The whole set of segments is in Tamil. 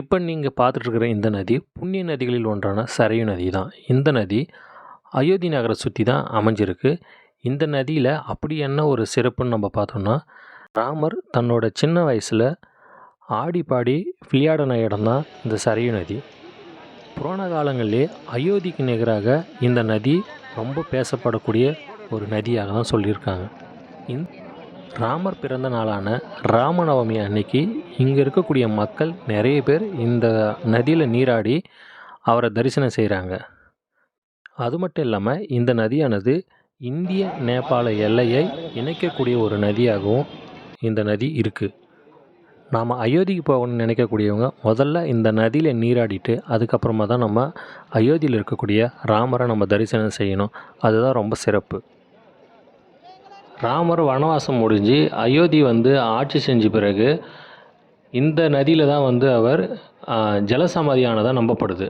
இப்போ நீங்கள் பார்த்துட்ருக்கிற இந்த நதி புண்ணிய நதிகளில் ஒன்றான சரையு நதி தான். இந்த நதி அயோத்தி நகரை சுற்றி தான் அமைஞ்சிருக்கு. இந்த நதியில் அப்படி என்ன ஒரு சிறப்புன்னு நம்ம பார்த்தோம்னா ராமர் தன்னோட சின்ன வயசில் ஆடி பாடி விளையாடின இடம்தான் இந்த சரையு நதி. புராண காலங்களிலே அயோத்திக்கு நிகராக இந்த நதி ரொம்ப பேசப்படக்கூடிய ஒரு நதியாக தான் சொல்லியிருக்காங்க. இந் ராமர் பிறந்த நாளான ராமநவமி அன்னைக்கு இங்கே இருக்கக்கூடிய மக்கள் நிறைய பேர் இந்த நதியில் நீராடி அவரை தரிசனம் செய்கிறாங்க அது மட்டும் இல்லாமல் இந்த நதியானது இந்திய நேபாள எல்லையை இணைக்கக்கூடிய ஒரு நதியாகவும் இந்த நதி இருக்குது நாம் அயோத்திக்கு போகணும்னு நினைக்கக்கூடியவங்க முதல்ல இந்த நதியில் நீராடிட்டு அதுக்கப்புறமா தான் நம்ம அயோத்தியில் இருக்கக்கூடிய ராமரை நம்ம தரிசனம் செய்யணும். அதுதான் ரொம்ப சிறப்பு. ராமர் வனவாசம் முடிஞ்சு அயோத்தி வந்து ஆட்சி செஞ்ச பிறகு இந்த நதியில் தான் வந்து அவர் ஜலசமாதியானதாக நம்பப்படுது.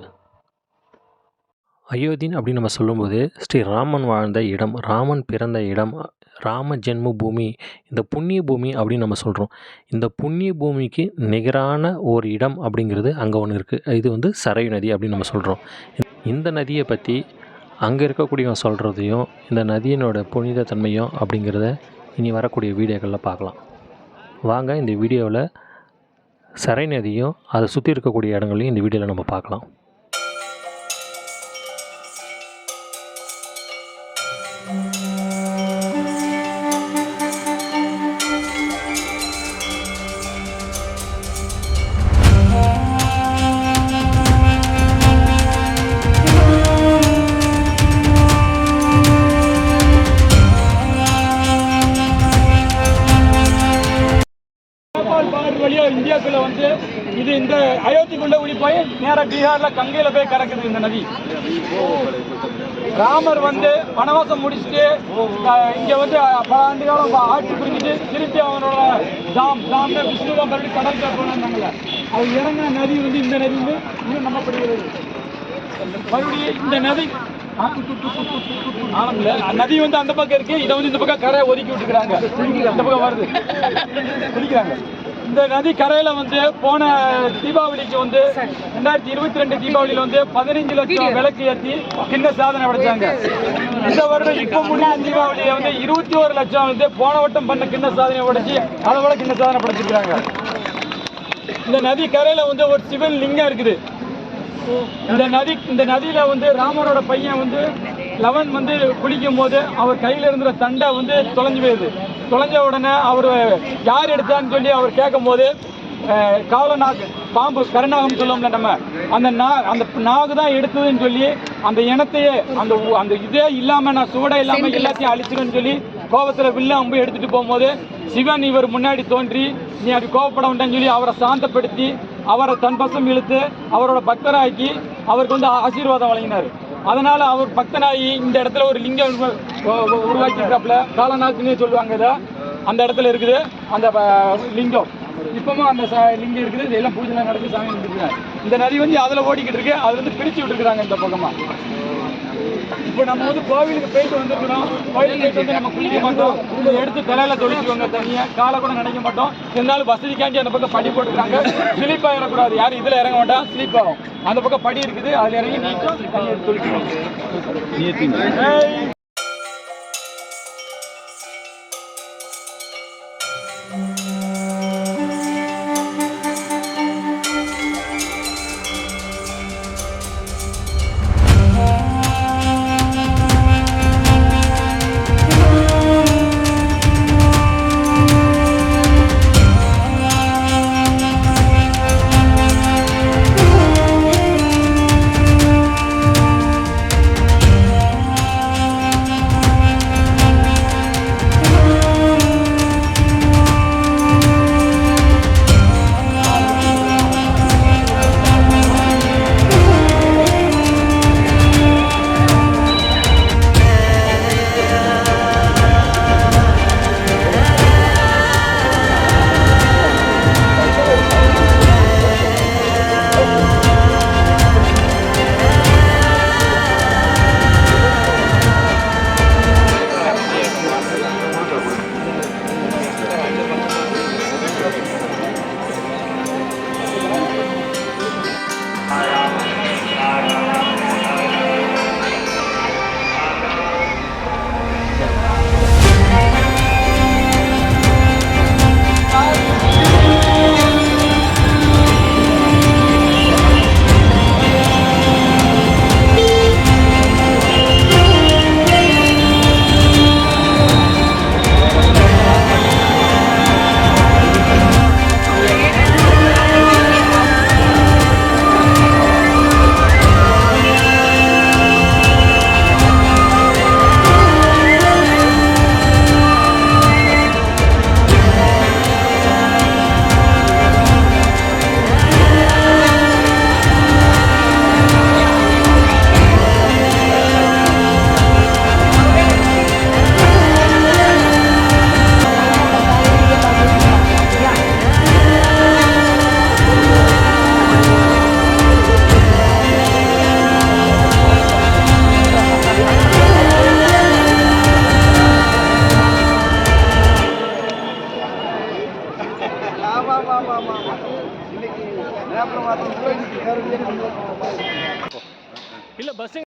அயோத்தின் அப்படின்னு நம்ம சொல்லும்போது ஸ்ரீ ராமன் வாழ்ந்த இடம் ராமன் பிறந்த இடம் ராம ஜென்ம பூமி இந்த புண்ணிய பூமி அப்படின்னு நம்ம சொல்கிறோம் இந்த புண்ணிய பூமிக்கு நிகரான ஒரு இடம் அப்படிங்கிறது அங்கே ஒன்று இருக்குது இது வந்து சரையு நதி அப்படின்னு நம்ம சொல்கிறோம் இந்த நதியை பற்றி அங்கே இருக்கக்கூடியவங்க சொல்கிறதையும் இந்த நதியினோட புனித தன்மையும் அப்படிங்கிறத இனி வரக்கூடிய வீடியோக்களில் பார்க்கலாம். வாங்க இந்த வீடியோவில் சரை நதியும் அதை சுற்றி இருக்கக்கூடிய இடங்களையும் இந்த வீடியோவில் நம்ம பார்க்கலாம். வழியா வந்து இது இந்த அயோத்திக்குள்ள ஓடி போய் நேரா பீகார்ல கங்கையில போய் கறக்குது இந்த நதி. ராமர் வந்து வனவாசம் முடிச்சுட்டு இங்க வந்து பல ஆண்டு காலம் ஆட்சி புரிஞ்சுட்டு திருப்பி அவனோட தாம் தாம்ல விஷ்ணுவா மறுபடியும் கடற்கரை போனாங்கல்ல அது இறங்கின நதி வந்து இந்த நதி வந்து இன்னும் நம்பப்படுகிறது. மறுபடியும் இந்த நதி நதி வந்து அந்த பக்கம் இருக்கு இதை வந்து இந்த பக்கம் கரையை ஒதுக்கி விட்டுக்கிறாங்க. இந்த பக்கம் வருது. குடிக்கிறாங்க இந்த நதி கரையில வந்து போன தீபாவளிக்கு வந்து ரெண்டாயிரத்தி இருபத்தி ரெண்டு தீபாவளியில வந்து பதினஞ்சு லட்சம் விளக்கு ஏற்றி கிண்ண சாதனை படைச்சாங்க. இந்த வருடம் இப்போ முடிஞ்ச தீபாவளியை வந்து இருபத்தி ஒரு லட்சம் வந்து போன வட்டம் பண்ண கிண்ண சாதனை உடைச்சி அதை விட கிண்ண சாதனை படைச்சிருக்காங்க இந்த நதி கரையில வந்து ஒரு சிவன் லிங்கம் இருக்குது. இந்த நதி இந்த நதியில வந்து ராமரோட பையன் வந்து லவன் வந்து குளிக்கும் போது அவர் கையில இருந்த தண்டை வந்து தொலைஞ்சு போயிருது தொலைஞ்ச உடனே அவர் யார் எடுத்தான்னு சொல்லி அவர் கேட்கும் போது அஹ், காலநாக் பாம்பு கருநாகம் சொல்லுவோம்ல நம்ம அந்த நா அந்த நாகு தான் எடுத்ததுன்னு சொல்லி அந்த இனத்தையே அந்த அந்த இதே இல்லாம நான் சூட இல்லாம எல்லாத்தையும் அழிச்சிடுன்னு சொல்லி கோபத்துல வில்ல அம்பு எடுத்துட்டு போகும்போது சிவன் இவர் முன்னாடி தோன்றி நீ அப்படி கோபப்பட வேண்டாம்னு சொல்லி அவரை சாந்தப்படுத்தி அவரை தன் பசம் இழுத்து அவரோட பக்தராக்கி அவருக்கு வந்து ஆசீர்வாதம் வழங்கினார். அதனால அவர் பக்தனாகி இந்த இடத்துல ஒரு லிங்கம் உருவாக்கியிருக்காப்புல. காலநாக்குன்னே சொல்லுவாங்க இதை. அந்த இடத்துல இருக்குது. அந்த லிங்கம். இப்பவும் அந்த ச- லிங்கம் இருக்குது. இதெல்லாம் பூஜைலாம் நடத்தி சாமி வந்துருக்காங்க இந்த நதி வந்து அதில் ஓடிக்கிட்டு இருக்கு. அதுலேருந்து பிரிச்சு விட்டுருக்குறாங்க இந்த பக்கமாக இப்போ நம்ம வந்து கோவிலுக்கு போயிட்டு வந்திருக்கிறோம். கோவிலுக்கு போயிட்டு வந்து நம்ம குளிக்க மாட்டோம். இதை எடுத்து தலையில தொழிச்சுவாங்க தனியா. காலை கூட நினைக்க மாட்டோம். இருந்தாலும் வசதிக்காண்டி அந்த பக்கம் படி போட்டுருக்காங்க ஸ்லிப் ஆகிடக்கூடாது யாரும் இதுல இறங்க வேண்டாம் ஸ்லிப் ஆகும். அந்த பக்கம் படி இருக்குது. அதுல இறங்கி நீட்டும் தனியாக தொழிக்கணும்